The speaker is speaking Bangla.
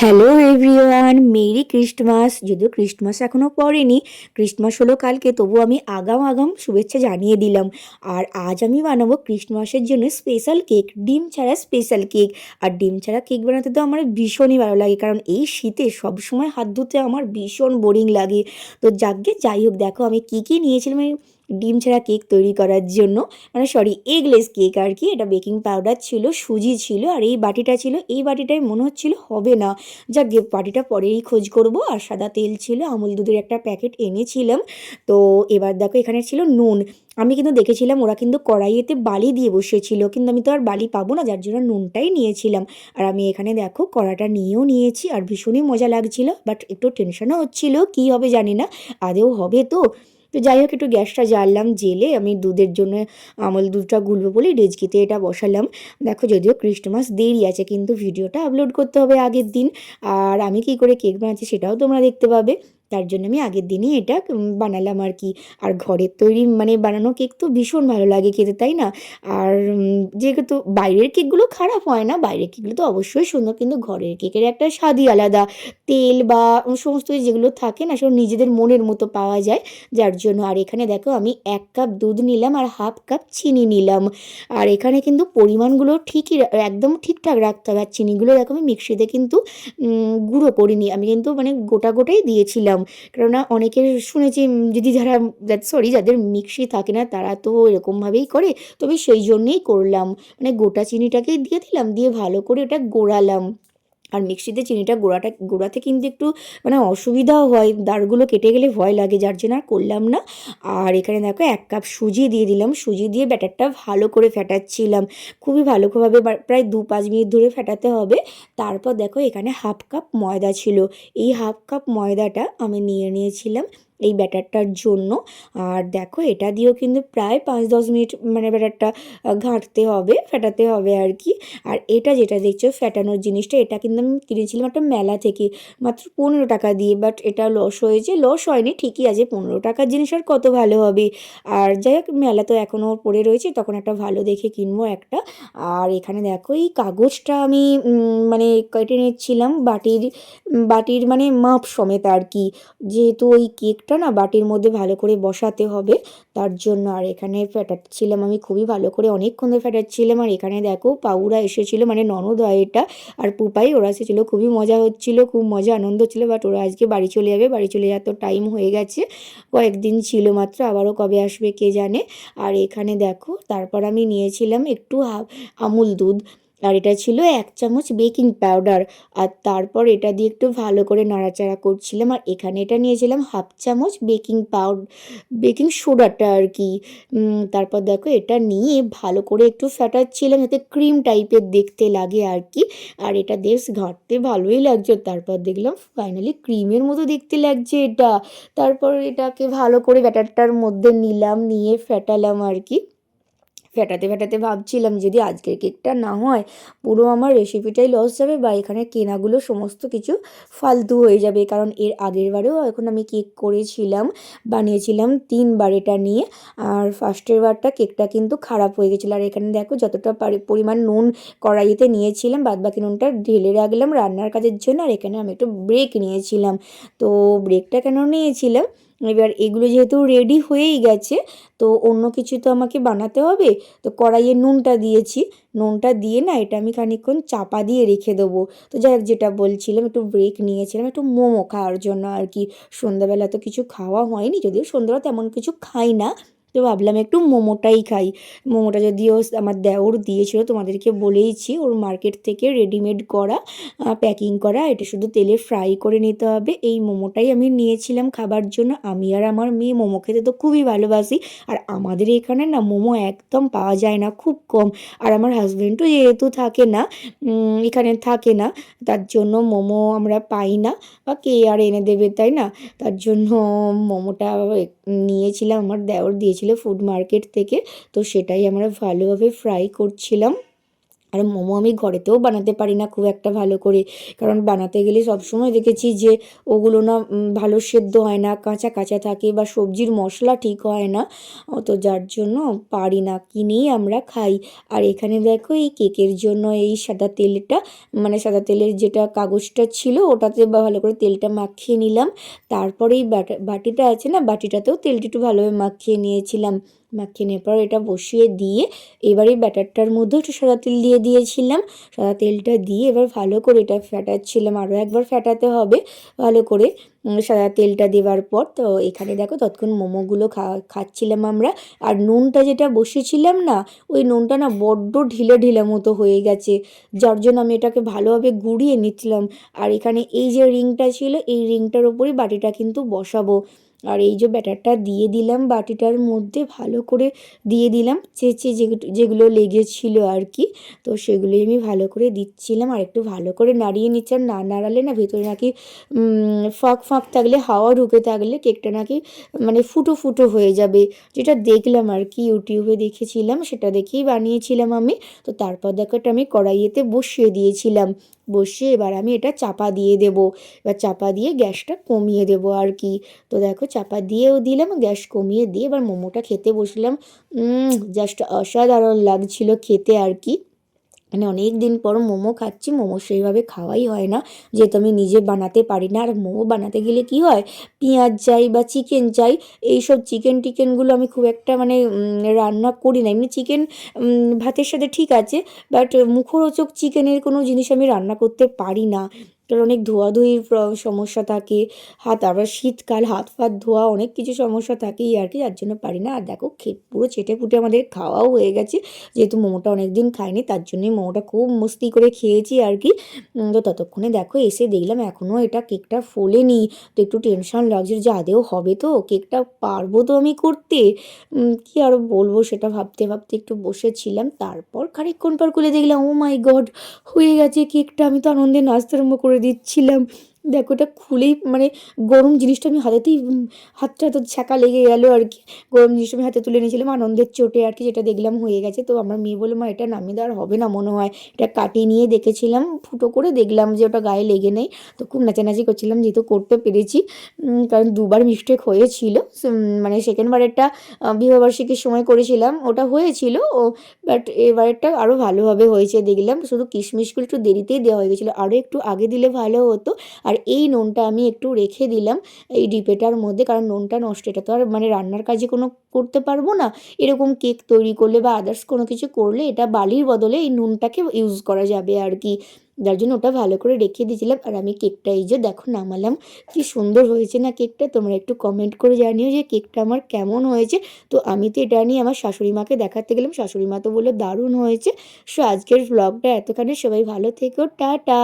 হ্যালো এভরিওয়ান মেরি ক্রিস্টমাস যদিও ক্রিস্টমাস এখনও পড়েনি ক্রিস্টমাস হলো কালকে তবু আমি আগাম আগাম শুভেচ্ছা জানিয়ে দিলাম। আর আজ আমি বানাবো ক্রিস্টমাসের জন্য স্পেশাল কেক ডিম ছাড়া স্পেশাল কেক আর ডিম ছাড়া কেক বানাতে তো আমার ভীষণই ভালো লাগে, কারণ এই শীতে সবসময় হাত ধুতে আমার ভীষণ বোরিং লাগে। তো যাকে যাই হোক, দেখো আমি কী কী নিয়েছিলাম ডিম ছাড়া কেক তৈরি করার জন্য মানে সরি এগলেস কেক আর কি এটা বেকিং পাউডার ছিল, সুজি ছিল, আর এই বাটিটা ছিল, এই বাটিটায় মনে হচ্ছিল হবে না। যাক বাটিটা পরেই খোঁজ করব, আর সাদা তেল ছিল, আমুল দুধের একটা প্যাকেট এনেছিলাম। তো এবার দেখো, এখানে ছিল নুন। আমি কিন্তু দেখেছিলাম, ওরা কিন্তু কড়াইয়েতে বালি দিয়ে বসেছিল কিন্তু আমি তো আর বালি পাবো না, যার জন্য নুনটাই নিয়েছিলাম। আর আমি এখানে দেখো, কড়াটা নিয়েও নিয়েছি, আর ভীষণই মজা লাগছিল বাট একটু টেনশনও হচ্ছিল, কী হবে জানি না আদেও হবে তো? তো যাই হোক, একটু গ্যাসটা জ্বাললাম, জেলে আমি দুধের জন্য আমল দুধটা গুলবো বলে ডেজকিতে এটা বসালাম। দেখো, যদিও ক্রিস্টমাস দেরি আছে, কিন্তু ভিডিওটা আপলোড করতে হবে আগের দিন। আর আমি কি করে কেক বানাচ্ছি সেটাও তোমরা দেখতে পাবে। তার জন্য আমি আগের দিনই এটা বানালাম আর কি। আর ঘরের তৈরি মানে বানানো কেক তো ভীষণ ভালো লাগে খেতে, তাই না? আর যেহেতু বাইরের কেকগুলো খারাপ হয় না, বাইরের কেকগুলো তো অবশ্যই সুন্দর, কিন্তু ঘরের কেকের একটা স্বাদই আলাদা। তেল বা সমস্ত যেগুলো থাকে না সব নিজেদের মনের মতো পাওয়া যায়। যার জন্য, আর এখানে দেখো আমি এক কাপ দুধ নিলাম আর হাফ কাপ চিনি নিলাম। আর এখানে কিন্তু পরিমাণগুলো ঠিকই একদম ঠিকঠাক রাখতে হবে। আর চিনিগুলো দেখো আমি মিক্সিতে কিন্তু গুঁড়ো করিনি। আমি কিন্তু মানে গোটা গোটাই দিয়েছিলাম। দিলাম। কেননা অনেকে শুনেছি যদি যারা সরি যাদের মিক্সি থাকে না, তারা তো এরকমভাবেই করে। তবে সেই জন্যেই করলাম। মানে গোটা চিনিটাকেই দিয়ে দিলাম, দিয়ে ভালো করে ওটা গোড়ালাম। আর মিক্সিতে চিনিটা গোড়াটা, গোড়াতে কিন্তু একটু মানে অসুবিধাও হয়, দাঁড়গুলো কেটে গেলে ভয় লাগে, যার জন্য আর করলাম না। আর এখানে দেখো এক কাপ সুজি দিয়ে দিলাম, সুজি দিয়ে ব্যাটারটা ভালো করে ফেটাচ্ছিলাম। খুবই ভালোভাবে প্রায় দু পাঁচ মিনিট ধরে ফেটাতে হবে। তারপর দেখো এখানে হাফ কাপ ময়দা ছিল। এই হাফ কাপ ময়দাটা আমি নিয়ে নিয়েছিলাম। এই ব্যাটারটার জন্য। আর দেখো, এটা দিয়েও কিন্তু প্রায় পাঁচ দশ মিনিট মানে ব্যাটারটা ঘাঁটতে হবে, ফেটাতে হবে আর কি। আর এটা যেটা দেখছ, ফেটানোর জিনিসটা, এটা কিন্তু আমি কিনেছিলাম একটা মেলা থেকে, মাত্র পনেরো টাকা দিয়ে বাট এটা লস হয়েছে। লস হয়নি, ঠিকই আছে, পনেরো টাকার জিনিস আর কত ভালো হবে। আর যাই হোক, মেলা তো এখনও পড়ে রয়েছে, তখন একটা ভালো দেখে কিনবো একটা। আর এখানে দেখো, এই কাগজটা আমি মানে কেটে নিচ্ছিলাম, বাটির বাটির মানে মাপ সমেত আর কি। যেহেতু ওই কেক কেকটা না বাটির মধ্যে ভালো করে বসাতে হবে। তার জন্য আর এখানে ফেটাচ্ছিলাম আমি, খুবই ভালো করে অনেকক্ষণ ধরে ফেটাচ্ছিলাম। আর এখানে দেখো পাউরা এসেছিল মানে ননদ হয় এটা, আর পুপাই ওরা এসেছিল, খুবই মজা হচ্ছিল, খুব মজা আনন্দ ছিল বাট ওরা আজকে বাড়ি চলে যাবে, বাড়ি চলে যাওয়ার তো টাইম হয়ে গেছে। কয়েকদিন ছিল মাত্র, আবারও কবে আসবে কে জানে। আর এখানে দেখো, তারপর আমি নিয়েছিলাম একটু আমুল দুধ। আর এটা ছিল এক চামচ বেকিং পাউডার। আর তারপর এটা দিয়ে একটু ভালো করে নাড়াচাড়া করছিলাম আর এখানে এটা নিয়েছিলাম হাফ চামচ বেকিং পাউড, বেকিং সোডাটা আর কি। তারপর দেখো এটা নিয়ে ভালো করে একটু ফ্যাটাচ্ছিলাম যাতে ক্রিম টাইপের দেখতে লাগে আর কি। আর এটা বেশ ঘাঁটতে ভালোই লাগছে। তারপর দেখলাম ফাইনালি ক্রিমের মতো দেখতে লাগছে এটা। তারপর এটাকে ভালো করে ব্যাটারটার মধ্যে নিলাম, নিয়ে ফেটালাম আর কি। ফেটাতে ফেটাতে ভাবছিলাম যদি আজকের কেকটা না হয়, পুরো আমার রেসিপিটাই লস যাবে বা এখানে কেনাগুলো সমস্ত কিছু ফালতু হয়ে যাবে। কারণ এর আগের বারেও এখন আমি কেক করেছিলাম, বানিয়েছিলাম তিনবার এটা নিয়ে। আর ফার্স্টের বারটা কেকটা কিন্তু খারাপ হয়ে গেছিল। আর এখানে দেখো যতটা পরিমাণ নুন কড়াইতে নিয়েছিলাম বাদ বাকি নুনটা ঢেলে রাখলাম রান্নার কাজের জন্য। আর এখানে আমি একটু ব্রেক নিয়েছিলাম। তো ব্রেকটা কেন নিয়েছিলাম? এবার এগুলো যেহেতু রেডি হয়েই গেছে, তো অন্য কিছু তো আমাকে বানাতে হবে, তো কড়াইয়ে নুনটা দিয়েছি। নুনটা দিয়ে না এটা আমি খানিকক্ষণ চাপা দিয়ে রেখে দেবো। তো যাই হোক, যেটা বলছিলাম, একটু ব্রেক নিয়েছিলাম, একটু মোমো খাওয়ার জন্য আর কি। সন্ধ্যাবেলা তো কিছু খাওয়া হয়নি, যদিও সন্ধ্যাবেলা তেমন কিছু খাই না তো ভাবলাম একটু মোমোটাই খাই। মোমোটা যদিও আমার দেওর দিয়েছিল, তোমাদেরকে বলেইছি। ওর মার্কেট থেকে রেডিমেড করা প্যাকিং করা, এটা শুধু তেলে ফ্রাই করে নিতে হবে। এই মোমোটাই আমি নিয়েছিলাম খাবার জন্য। আমি আর আমার মেয়ে মোমো খেতে তো খুবই ভালোবাসি। আর আমাদের এখানে না মোমো একদম পাওয়া যায় না, খুব কম। আর আমার হাজব্যান্ডও যেহেতু থাকে না এখানে থাকে না, তার জন্য মোমো আমরা পাই না। বা কে আর এনে দেবে তাই না? তার জন্য মোমোটা নিয়েছিলাম, আমার দেওর দিয়েছিল। ফুড মার্কেট থেকে তো সেটাই আমরা ভালোভাবে ফ্রাই করছিলাম। আর মোমো আমি ঘরেতেও বানাতে পারি না খুব একটা ভালো করে। কারণ বানাতে গেলে সবসময় দেখেছি যে ওগুলো না ভালো সেদ্ধ হয় না, কাঁচা কাঁচা থাকে বা সবজির মশলা ঠিক হয় না। তো যার জন্য পারি না, কিনেই আমরা খাই। আর এখানে দেখো এই কেকের জন্য এই সাদা তেলটা মানে সাদা তেলের যেটা কাগজটা ছিল ওটাতে ভালো করে তেলটা মাখিয়ে নিলাম। তারপরে এই বাটা, বাটিটা আছে না, বাটিটাতেও তেলটা একটু ভালোভাবে মাখিয়ে নিয়েছিলাম। মাখিয়ে নেওয়ার পর এটা বসিয়ে দিয়ে এবার ব্যাটারটার মধ্যেও একটু সাদা তেল দিয়ে দিয়েছিলাম। সাদা তেলটা দিয়ে এবার ভালো করে এটা ফ্যাটাচ্ছিলাম আরও একবার ফ্যাটাতে হবে ভালো করে। সাদা তেলটা দেওয়ার পর তো এখানে দেখো তৎক্ষণ মোমোগুলো খা, খাচ্ছিলাম আমরা। আর নুনটা যেটা বসেছিলাম না, ওই নুনটা না বড্ড ঢিলে ঢিলে মতো হয়ে গেছে। যার জন্য আমি এটাকে ভালোভাবে গুঁড়িয়ে নিচ্ছিলাম। আর এখানে এই যে রিংটা ছিল, এই রিংটার ওপরই বাটিটা কিন্তু বসাবো। আর এই যে ব্যাটারটা দিয়ে দিলাম বাটিটার মধ্যে ভালো করে দিয়ে দিলাম চেঁচে যেগুলো লেগেছিল আর কি, তো সেগুলোই আমি ভালো করে দিচ্ছিলাম। আর একটু ভালো করে নাড়িয়ে নিচ্ছিলাম না নাড়ালে না ভেতরে নাকি ফাঁক ফাঁক থাকলে, হাওয়া ঢুকে থাকলে কেকটা নাকি মানে ফুটো ফুটো হয়ে যাবে। যেটা দেখলাম আর কি, ইউটিউবে দেখেছিলাম, সেটা দেখেই বানিয়েছিলাম আমি। তো তারপর দেখো এটা আমি কড়াইয়েতে বসিয়ে দিয়েছিলাম। বসিয়ে এবার আমি এটা চাপা দিয়ে দেবো। এবার চাপা দিয়ে গ্যাসটা কমিয়ে দেবো আর কি। তো দেখো চাপা দিয়েও দিলাম, গ্যাস কমিয়ে দিয়ে এবার মোমোটা খেতে বসলাম। জাস্ট অসাধারণ লাগছিল খেতে আর কি। মানে অনেক দিন পর মোমো খাচ্ছি, মোমো সেইভাবে খাওয়াই হয় না। যেহেতু আমি নিজে বানাতে পারি না, আর মোমো বানাতে গেলে কি হয়? পেঁয়াজ চাই বা চিকেন চাই, এইসব চিকেন টিকেনগুলো আমি খুব একটা মানে রান্না করি না। এমনি চিকেন ভাতের সাথে ঠিক আছে বাট মুখরোচক চিকেনের কোনো জিনিস আমি রান্না করতে পারি না। কারণ অনেক ধোয়াধুয়ির সমস্যা থাকে, হাত, আবার শীতকাল, হাত ফাত, ধোয়া, অনেক কিছু সমস্যা থাকেই আর কি যার জন্য পারি না। আর দেখো, খে, পুরো চেটে পুটে আমাদের খাওয়াও হয়ে গেছে, যেহেতু মোমোটা অনেক দিন খাইনি, তার জন্যই মোমোটা খুব মস্তি করে খেয়েছি আর কি। তো ততক্ষণে দেখো, এসে দেখলাম এখনও এটা কেকটা ফোলেনি, তো একটু টেনশন লাগছে যে আদেও হবে তো, কেকটা পারব তো আমি করতে? কি আর বলব, সেটা ভাবতে ভাবতে একটু বসেছিলাম, তারপর খানিকক্ষণ পর খুলে দেখলাম, ও মাই গড, হয়ে গেছে কেকটা, আমি তো আনন্দে নাচতে আরম্ভ করে দিচ্ছিলাম। দেখো, এটা খুলেই মানে গরম জিনিসটা আমি হাতেতেই হাতটা তো ছ্যাঁকা লেগে গেল আর কি। গরম জিনিসটা আমি হাতে তুলে নিয়েছিলাম, আনন্দের চোটে আর কি, যেটা দেখলাম হয়ে গেছে। তো আমার মেয়ে বলে মা, এটা নামিয়ে দেওয়ার হবে না মনে হয়। এটা কাটিয়ে নিয়ে দেখেছিলাম, ফুটো করে দেখলাম যে ওটা গায়ে লেগে নেই। তো খুব নাচানাচি করছিলাম, যেহেতু করতে পেরেছি। কারণ দুবার মিস্টেক হয়েছিল। মানে সেকেন্ডবারেরটা বিবাহবার্ষিকীর সময় করেছিলাম, ওটা হয়েছিল। ও বাট এবারেরটা আরও ভালোভাবে হয়েছে দেখলাম। শুধু কিশমিশগুলো একটু দেরিতেই দেওয়া হয়ে গেছিল। আরও একটু আগে দিলে ভালো হতো। আর এই নুনটা আমি একটু রেখে দিলাম এই ডিপেটার মধ্যে, কারণ নুনটা নষ্ট, এটা তো আর মানে রান্নার কাজে কোনো করতে পারব না। এরকম কেক তৈরি করলে বা আদার্স কোনো কিছু করলে এটা বালির বদলে এই নুনটাকে ইউজ করা যাবে আর কি। যার জন্য ওটা ভালো করে রেখে দিয়েছিলাম আর আমি কেকটা এই যে দেখো নামালাম, কি সুন্দর হয়েছে না কেকটা? তোমরা একটু কমেন্ট করে জানিও যে কেকটা আমার কেমন হয়েছে। তো আমি তো এটা নিয়ে আমার শাশুড়ি মাকে দেখাতে গেলাম, শাশুড়ি মা তো বলল দারুণ হয়েছে। সো আজকের ব্লগটা এতখানি, সবাই ভালো থেকো, টাটা।